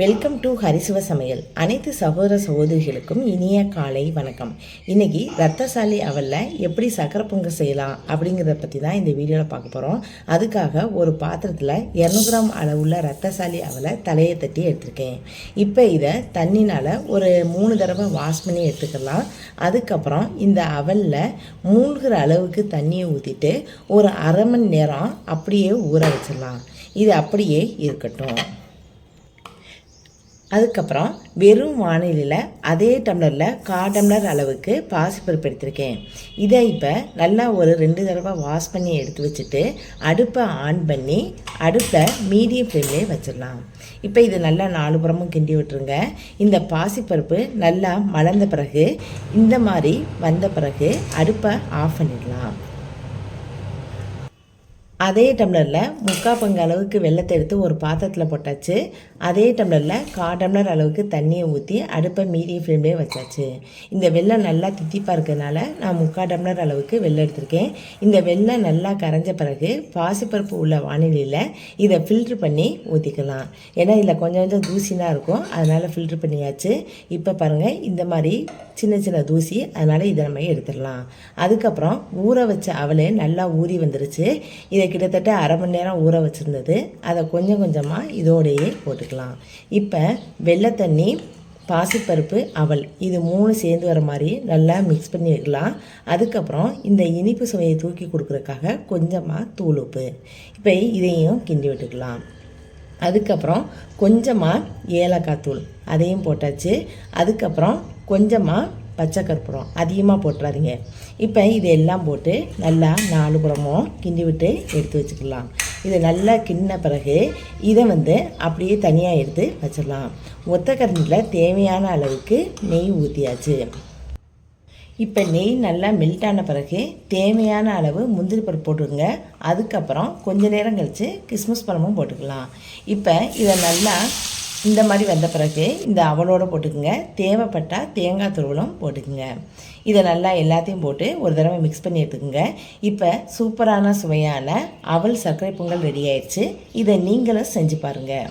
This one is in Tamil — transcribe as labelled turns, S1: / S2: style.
S1: வெல்கம் டு ஹரிசிவ சமையல் அனைத்து சகோதர சகோதரிகளுக்கும் இனிய காலை வணக்கம். இன்னைக்கு ரத்தசாலி அவலில் எப்படி சக்கரை பொங்கல் செய்யலாம் அப்படிங்கிறத பற்றி தான் இந்த வீடியோவில் பார்க்க போகிறோம் அதுக்காக ஒரு பாத்திரத்தில் இரநூறு கிராம் அளவுள்ள ரத்தசாலி அவலை தலையை தட்டி எடுத்திருக்கேன். இப்போ இதை தண்ணினால் ஒரு மூணு தடவை வாஷ் பண்ணி எடுத்துக்கலாம். அதுக்கப்புறம் இந்த அவலில் மூழ்கிற அளவுக்கு தண்ணியை ஊற்றிட்டு ஒரு அரை மணி நேரம் அப்படியே ஊற வச்சிடலாம். இது அப்படியே இருக்கட்டும். அதுக்கப்புறம் வெறும் வானிலையில் அதே டம்ளரில் கா டம்ளர் அளவுக்கு பாசிப்பருப்பு எடுத்திருக்கேன். இதை இப்போ நல்லா ஒரு ரெண்டு தடவை வாஷ் பண்ணி எடுத்து வச்சுட்டு அடுப்பை ஆன் பண்ணி அடுப்பை மீடியம் ஃப்ளேம்லேயே வச்சிடலாம். இப்போ இது நல்லா நாலு புறமும் கிண்டி விட்டுருங்க. இந்த பாசிப்பருப்பு நல்லா மலர்ந்த பிறகு இந்த மாதிரி வந்த பிறகு அடுப்பை ஆஃப் பண்ணிடலாம். அதே டம்ளரில் முக்கால் பங்கு அளவுக்கு வெள்ளத்தை எடுத்து ஒரு பாத்திரத்தில் போட்டாச்சு. அதே டம்ளரில் கா டம்ளர் அளவுக்கு தண்ணியை ஊற்றி அடுப்பை மீடியம் ஃப்ளேம்லேயே வச்சாச்சு. இந்த வெள்ளம் நல்லா தித்திப்பாக இருக்கிறதுனால நான் முக்கால் டம்ளர் அளவுக்கு வெள்ளம் எடுத்திருக்கேன். இந்த வெள்ளம் நல்லா கரைஞ்ச பிறகு பாசிப்பருப்பு உள்ள வானிலையில் இதை ஃபில்ட்ரு பண்ணி ஊற்றிக்கலாம் ஏன்னா இதில் கொஞ்சம் கொஞ்சம் தூசினா இருக்கும். அதனால் ஃபில்ட்ரு பண்ணியாச்சு. இப்போ பாருங்கள் இந்த மாதிரி சின்ன சின்ன தூசி அதனால் இதை நம்ம எடுத்துடலாம். அதுக்கப்புறம் ஊற வச்ச அவளை நல்லா ஊறி வந்துருச்சு. இதை கிட்டத்தட்ட அரை மணி நேரம் ஊற வச்சுருந்தது. அதை கொஞ்சம் கொஞ்சமாக இதோடையே போட்டுக்கலாம். இப்போ வெள்ளை தண்ணி பாசிப்பருப்பு அவல் இது மூணு சேர்ந்து வர மாதிரி நல்லா மிக்ஸ் பண்ணி வைக்கலாம் அதுக்கப்புறம் இந்த இனிப்பு சுவையை தூக்கி கொடுக்குறதுக்காக கொஞ்சமாக தூள் உப்பு. இப்போ இதையும் கிண்டி விட்டுக்கலாம். அதுக்கப்புறம் கொஞ்சமாக ஏலக்காய் தூள் அதையும் போட்டாச்சு. அதுக்கப்புறம் கொஞ்சமாக பச்சை கற்பூரம் அதிகமாக போட்டுறாதீங்க. இப்போ இதெல்லாம் போட்டு நல்லா நாலு புறமும் கிண்டி விட்டு எடுத்து வச்சுக்கலாம். இதை நல்லா கிண்ண பிறகு இதை வந்து அப்படியே தனியாக எடுத்து வச்சிடலாம். ஒத்த கரண்டில் தேவையான அளவுக்கு நெய் ஊற்றியாச்சு இப்போ நெய் நல்லா மெல்ட் ஆன பிறகு தேவையான அளவு முந்திரி பருப்பு போட்டுக்கோங்க. அதுக்கப்புறம் கொஞ்ச நேரம் கழித்து கிறிஸ்மஸ் பழமும் போட்டுக்கலாம். இப்போ இதை நல்லா இந்த மாதிரி வந்த பிறகு இந்த அவலோடு போட்டுக்குங்க. தேவைப்பட்டால் தேங்காய் துருவலும் போட்டுக்குங்க. இதை நல்லா எல்லாத்தையும் போட்டு ஒரு தடவை மிக்ஸ் பண்ணி எடுத்துக்கோங்க. இப்போ சூப்பரான சுவையான அவல் சர்க்கரை பொங்கல் ரெடி ஆயிடுச்சு. இதை நீங்களும் செஞ்சு பாருங்கள்